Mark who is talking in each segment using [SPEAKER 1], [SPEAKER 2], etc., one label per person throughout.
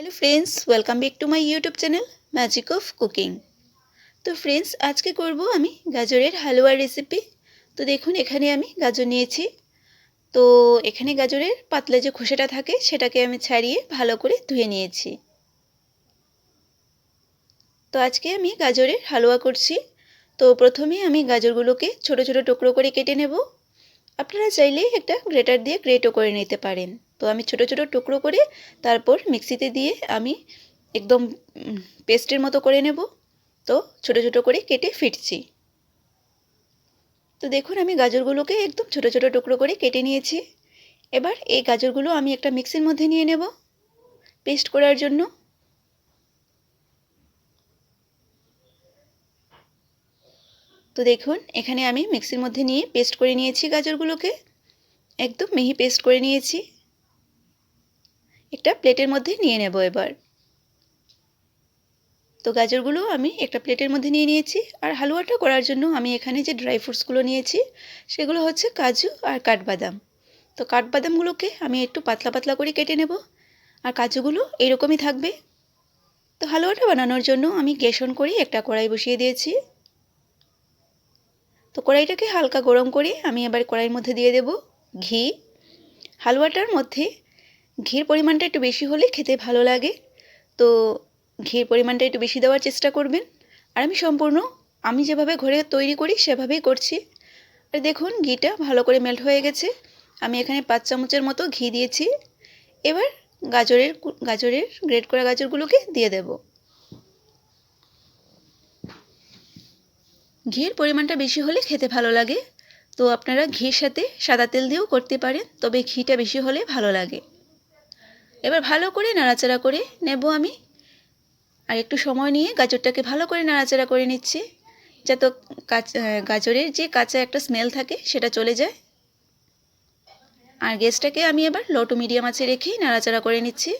[SPEAKER 1] Hello friends welcome back to my YouTube channel magic of cooking তো friends আজকে করব আমি গাজরের হালুয়ার রেসিপি তো দেখুন, এখানে আমি গাজর নিয়েছি। তো এখানে গাজরের পাতলা যে খোসাটা থাকে, সেটাকে আমি ছাড়িয়ে ভালো করে ধুয়ে নিয়েছি। তো আজকে আমি গাজরের হালুয়া করছি। তো প্রথমে আমি গাজরগুলোকে ছোট ছোট টুকরো করে কেটে নেব। আপনারা চাইলে একটা গ্রেটার দিয়ে গ্রেটও করে নিতে পারেন। তো আমি ছোট ছোট টুকরো করে তারপর মিক্সিতে দিয়ে আমি একদম পেস্টের মতো করে নেব। তো ছোট ছোট করে কেটে ফিটছি। তো দেখুন, আমি গাজরগুলোকে একদম ছোট ছোট টুকরো করে কেটে নিয়েছি। এবার এই গাজরগুলো আমি একটা মিক্সির মধ্যে নিয়ে নেব পেস্ট করার জন্য। তো দেখুন, এখানে আমি মিক্সির মধ্যে নিয়ে পেস্ট করে নিয়েছি গাজরগুলোকে। একদম মিহি পেস্ট করে নিয়েছি। একটা প্লেটের মধ্যে নিয়ে নেব এবার। তো গাজরগুলো আমি একটা প্লেটের মধ্যে নিয়ে নিয়েছি, আর হালুয়াটা করার জন্য আমি এখানে যে ড্রাই ফ্রুটসগুলো নিয়েছি, সেগুলো হচ্ছে কাজু আর কাঠবাদাম। তো কাঠবাদামগুলোকে আমি একটু পাতলা পাতলা করে কেটে নেব, আর কাজুগুলো এরকমই থাকবে। তো হালুয়াটা বানানোর জন্য আমি গ্যাস অন করে একটা কড়াই বসিয়ে দিয়েছি। তো কড়াইটাকে হালকা গরম করে আমি এবার কড়াইয়ের মধ্যে দিয়ে দেব ঘি। হালুয়াটার মধ্যে ঘির পরিমাণটা একটু বেশি হলে খেতে ভালো লাগে। তো ঘির পরিমাণটা একটু বেশি দেওয়ার চেষ্টা করবেন। আর আমি সম্পূর্ণ, আমি যেভাবে ঘরে তৈরি করি সেভাবেই করছি। আর দেখুন, ঘিটা ভালো করে মেল্ট হয়ে গেছে। আমি এখানে পাঁচ চামচের মতো ঘি দিয়েছি। এবার গাজরের গাজরের গ্রেট করা গাজরগুলোকে দিয়ে দেব। ঘির পরিমাণটা বেশি হলে খেতে ভালো লাগে। তো আপনারা ঘির সাথে সাদা তেল দিয়েও করতে পারেন, তবে ঘিটা বেশি হলে ভালো লাগে। এবার ভালো করে নাড়াচাড়া করে নেব আমি। আর একটু সময় নিয়ে গাজরটাকে ভালো করে নাড়াচাড়া করে নিচ্ছি, যাতে গাজরের যে কাঁচা একটা স্মেল থাকে সেটা চলে যায়। আর গ্যাসটাকে আমি এবার লো টু মিডিয়াম আছে রেখেই নাড়াচাড়া করে নিচ্ছি।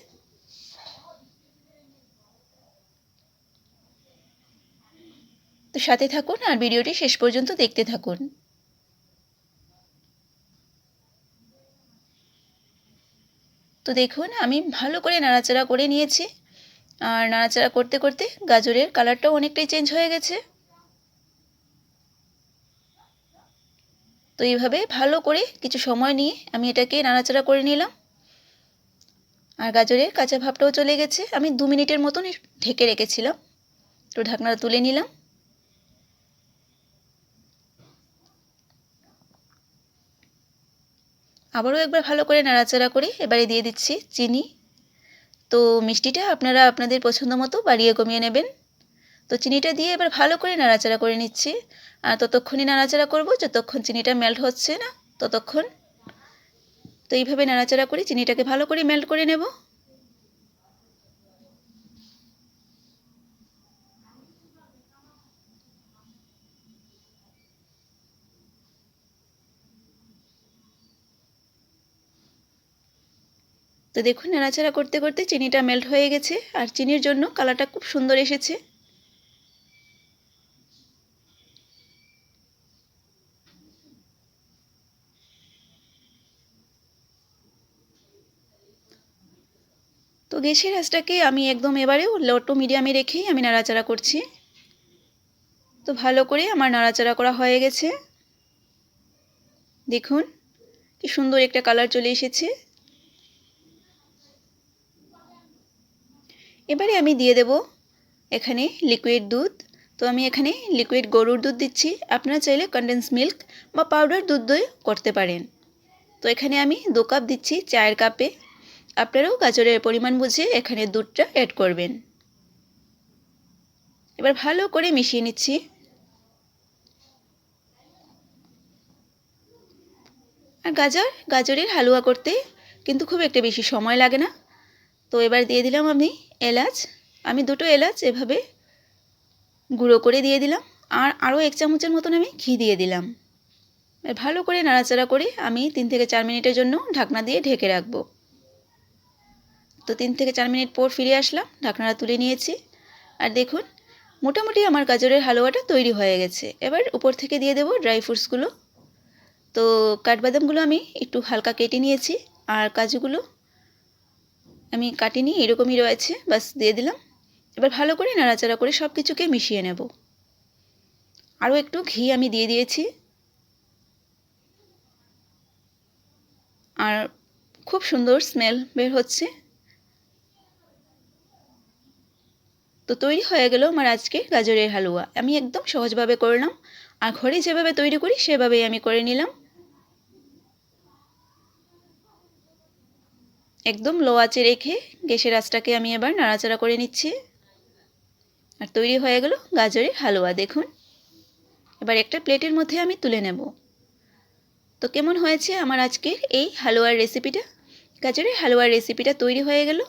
[SPEAKER 1] তো সাথে থাকুন আর ভিডিওটি শেষ পর্যন্ত দেখতে থাকুন। তো দেখুন, আমি ভালো করে নাড়াচাড়া করে নিয়েছি। আর নাড়াচাড়া করতে করতে গাজরের কালারটাও অনেকটাই চেঞ্জ হয়ে গেছে। তো এইভাবে ভালো করে কিছু সময় নিয়ে আমি এটাকে নাড়াচাড়া করে নিলাম। আর গাজরের কাঁচা ভাবটাও চলে গেছে। আমি দু মিনিটের মতন ঢেকে রেখেছিলাম। তো ঢাকনাটা তুলে নিলাম। আবারও একবার ভালো করে নাড়াচাড়া করে এবারে দিয়ে দিচ্ছি চিনি। তো মিষ্টিটা আপনারা আপনাদের পছন্দ মতো বাড়িয়ে কমিয়ে নেবেন। তো চিনিটা দিয়ে এবার ভালো করে নাড়াচাড়া করে নিচ্ছি। আর ততক্ষণই নাড়াচাড়া করব যতক্ষণ চিনিটা মেল্ট হচ্ছে না, ততক্ষণ। তো এইভাবে নাড়াচাড়া করে চিনিটাকে ভালো করে মেল্ট করে নেব। তো দেখুন, নাড়াচাড়া করতে করতে চিনিটা মেল্ট হয়ে গেছে আর চিনির জন্য কালারটা খুব সুন্দর এসেছে। তো গ্যাসের আঁচটাকে আমি একদম এবারেও লো টু মিডিয়ামে রেখেই আমি নাড়াচাড়া করছি। তো ভালো করে আমার নাড়াচাড়া করা হয়ে গেছে। দেখুন, কি সুন্দর একটা কালার চলে এসেছে। এবারে আমি দিয়ে দেব এখানে লিকুইড দুধ। তো আমি এখানে লিকুইড গরুর দুধ দিচ্ছি। আপনারা চাইলে কন্ডেন্স মিল্ক বা পাউডার দুধ দই করতে পারেন। তো এখানে আমি দু কাপ দিচ্ছি চায়ের কাপে আপনারাও গাজরের পরিমাণ বুঝে এখানে দুধটা অ্যাড করবেন। এবার ভালো করে মিশিয়ে নিচ্ছি। আর গাজর, গাজরের হালুয়া করতে কিন্তু খুব একটা বেশি সময় লাগে না। তো এবার দিয়ে দিলাম আমি এলাচ, আমি দুটো এলাচ এভাবে গুঁড়ো করে দিয়ে দিলাম আর আরও এক চামচের মতন আমি ঘি দিয়ে দিলাম। ভালো করে নাড়াচাড়া করে আমি তিন থেকে চার মিনিটের জন্য ঢাকনা দিয়ে ঢেকে রাখব। তো তিন থেকে চার মিনিট পর ফিরে আসলাম, ঢাকনাটা তুলে নিয়েছি। আর দেখুন, মোটামুটি আমার গাজরের হালুয়াটা তৈরি হয়ে গেছে। এবার উপর থেকে দিয়ে দেবো ড্রাই ফ্রুটসগুলো। তো কাঠবাদামগুলো আমি একটু হালকা কেটে নিয়েছি আর কাজুগুলো আমি কাটিনি, এরকমই রয়েছে, বাস দিয়ে দিলাম। এবার ভালো করে নাড়াচাড়া করে সব কিছুকে মিশিয়ে নেব। আরও একটু ঘি আমি দিয়ে দিয়েছি। আর খুব সুন্দর স্মেল বের হচ্ছে। তো তৈরি হয়ে গেল আমার আজকে গাজরের হালুয়া। আমি একদম সহজভাবে করলাম। আর ঘরে যেভাবে তৈরি করি, সেভাবেই আমি করে নিলাম। একদম লো আঁচে রেখে গ্যাসের আঁচটাকে আমি এবার নাড়াচাড়া করে নিচ্ছি। আর তৈরি হয়ে গেল গাজরের হালুয়া, দেখুন। এবার একটা প্লেটের মধ্যে আমি তুলে নেব। তো কেমন হয়েছে আমার আজকের এই হালুয়ার রেসিপিটা? গাজরের হালুয়ার রেসিপিটা তৈরি হয়ে গেল।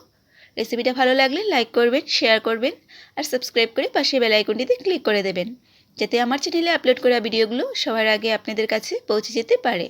[SPEAKER 1] রেসিপিটা ভালো লাগলে লাইক করবেন, শেয়ার করবেন, আর সাবস্ক্রাইব করে পাশে বেল আইকনটিতে ক্লিক করে দেবেন, যাতে আমার চ্যানেলে আপলোড করা ভিডিওগুলো সবার আগে আপনাদের কাছে পৌঁছে যেতে পারে।